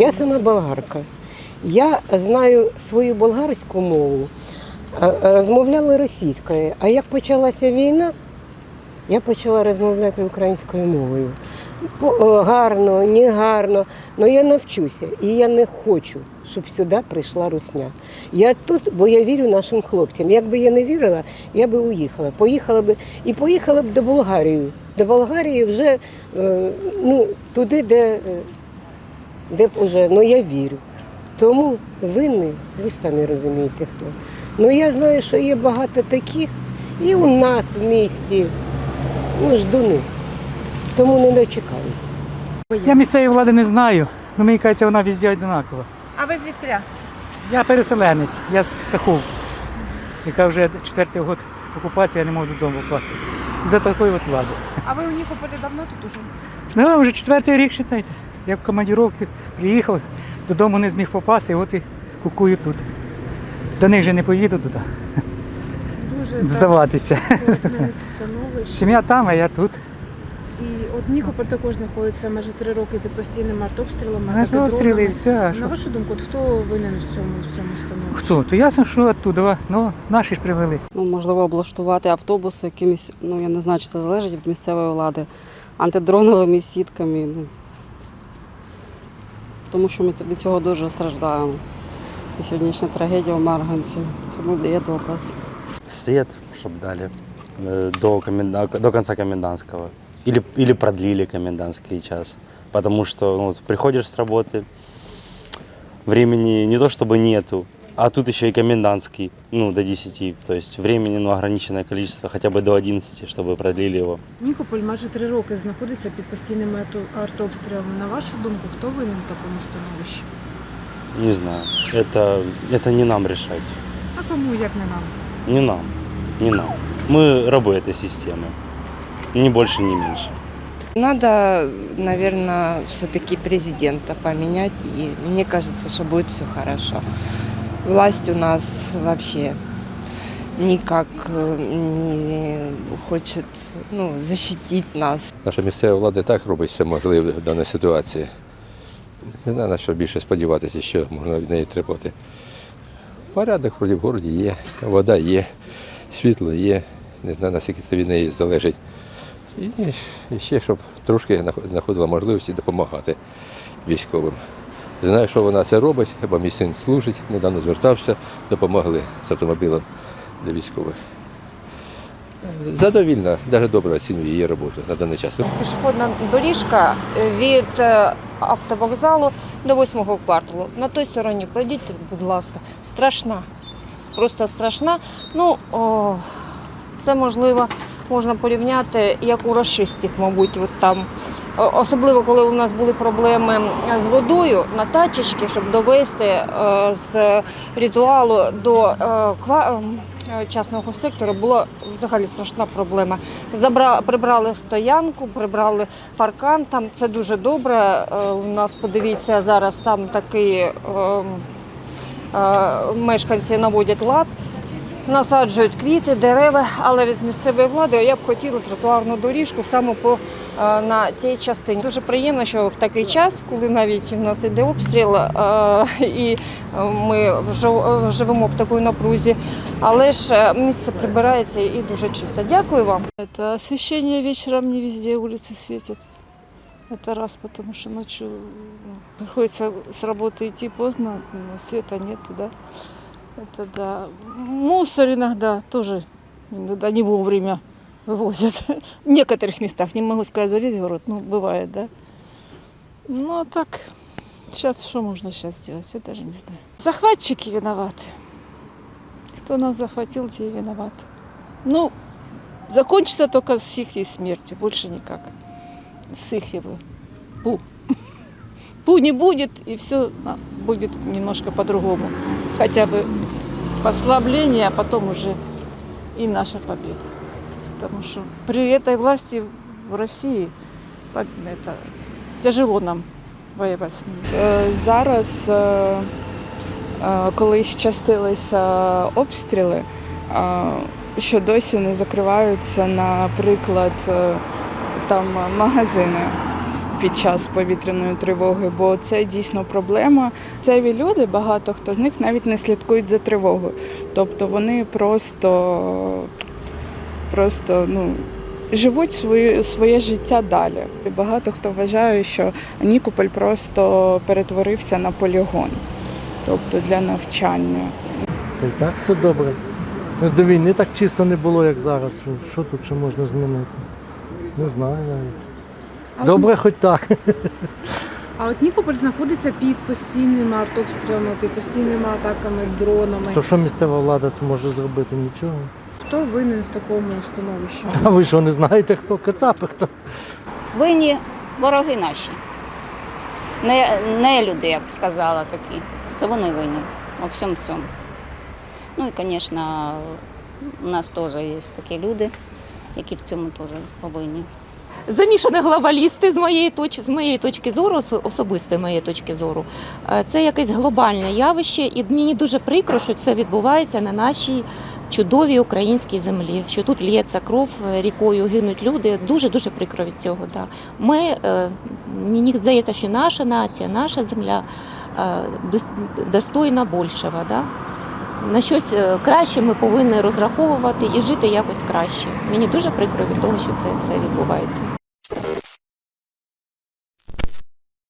Я сама болгарка. Я знаю свою болгарську мову, розмовляла російською. А як почалася війна, я почала розмовляти українською мовою. Е, Гарно, не гарно, але я навчуся і я не хочу, щоб сюди прийшла русня. Я тут, бо я вірю нашим хлопцям. Якби я не вірила, я би уїхала. Поїхала би і поїхала б до Болгарії. До Болгарії вже е, ну, туди, де. Де б уже, ну я вірю. Тому винний, ви самі розумієте хто. Ну я знаю, що є багато таких і у нас в місті, ну, ждуни. Тому не дочекаються. Я місцевої влади не знаю, але мені кажеться, вона везде одинакова. А ви звідкиля? Я переселенець, я з Кахов, яка вже четвертий год окупації, я не можу додому попасти. За такої от влади. А ви у Нікополі давно тут уже? Ну, вже четвертий рік, вважайте. Я в командировки приїхав, додому не зміг попасти, от і кукую тут. До них же не поїду туди, Дуже здаватися. Сім'я там, а я тут. І от Нікополь також знаходиться майже три роки під постійними артобстрілами. А що обстріли і все. На що? вашу думку, от хто винен в цьому, в цьому становищі? Хто? То ясно, що оттуда, ну, наші ж привели. Ну, можливо, облаштувати автобуси якимись, ну я не знаю, чи це залежить від місцевої влади, антидроновими сітками. Ну, тому що ми це- від цього дуже страждаємо. І сьогоднішня трагедія в Марганці цьому дає доказ. свет, чтобы дали э, до, коменда- до конца комендантского. Или, или продлили комендантский час. Потому что ну, вот приходишь с работы, времени не то чтобы нету, а тут еще и комендантский, ну, до 10. То есть времени ну, ограниченное количество, хотя бы до 11, чтобы продлили его. Нікополь майже три роки знаходиться під постійними арто- артобстрілами. На вашу думку, хто винен в такому становищі? Не знаю, это, это не нам решать. А кому як не нам? Не нам, не нам. Мы рабы этой системы. Ни больше, ни меньше. Надо, наверное, все-таки президента поменять, и мне кажется, что будет все хорошо. Власть у нас вообще никак э, не хочет ну, защитить нас. Наша місцева влада так робить все можливе в даній ситуації. Не знаю, на що більше сподіватися, що можна від неї требувати. Порядок вроді в городі є, вода є, світло є. Не знаю, наскільки це від неї залежить. І ще, щоб трошки знаходила можливості допомагати військовим. Знаю, що вона це робить, бо мій син служить, недавно звертався, допомогли з автомобілем для військових. Задовільна, навіть добре оцінюю її роботу на даний час. Пішохідна доріжка від е, автовокзалу до восьмого кварталу. На той стороні пройдіть, будь ласка, страшна. Просто страшна. Ну, о, це можливо можна порівняти як у расистів, мабуть, от там. Особливо, коли у нас були проблеми з водою на тачечки, щоб довести е, з ритуалу до е, е, частного сектору, була взагалі страшна проблема. Забра... Прибрали стоянку, прибрали паркан. Там це дуже добре. У нас подивіться зараз там такі е, мешканці наводять лад Насаджують квіти, дерева, але від місцевої влади я б хотіла тротуарну доріжку саме по е, на цій частині. Дуже приємно, що в такий час, коли навіть у нас іде обстріл, е, і ми вже живемо в такій напрузі, але ж е, місце прибирається і дуже чисто. Дякую вам. Это освещение вечером не везде улицы светят. Это раз, потому что ночью ну, приходится с работы идти поздно, но света нет, да. Это да. Мусор иногда тоже иногда не вовремя вывозят. В некоторых местах, не могу сказать за весь город, но бывает, да. Ну а так, сейчас что можно сейчас сделать, я даже не знаю. Захватчики виноваты. Кто нас захватил, те и виноват. Ну, Закончится только с их смертью, больше никак. С их его. Пу. Пу не будет, и все будет немножко по-другому. Хотя бы послабление, а потом уже и наша победа. Потому что при этой власти в России по- это, тяжело нам воевать с ними. Е, Зараз, е, е, коли щастилися обстріли, е, що досі не закриваються, наприклад, е, там магазини під час повітряної тривоги, бо це дійсно проблема. Цеві люди, багато хто з них навіть не слідкують за тривогою. Тобто вони просто, просто ну, живуть своє, своє життя далі. Багато хто вважає, що Нікополь просто перетворився на полігон, тобто для навчання. Та й так все добре. Ну, До війни так чисто не було, як зараз. Що тут ще можна змінити? Не знаю навіть. Добре, хоч так. А от Нікополь знаходиться під постійними артобстрілами, під постійними атаками дронами. То що місцева влада може зробити? Нічого. Хто винен в такому становищі? А ви що не знаєте хто? Кацапи хто? Винні вороги наші. Не, не люди, я б сказала такі. Це вони винні у всьому цьому. Ну і, звісно, у нас теж є такі люди, які в цьому теж повинні. Замішані глобалісти з моєї точки, з моєї точки зору, осо- особистої моєї точки зору. Е, Це якесь глобальне явище, і мені дуже прикро, що це відбувається на нашій чудовій українській землі. Що тут лється кров е, рікою, гинуть люди. Дуже дуже прикро від цього. Да. Ми е, мені здається, що наша нація, наша земля достойна більшого. Да? На щось е, краще ми повинні розраховувати і жити якось краще. Мені дуже прикро від того, що це все відбувається.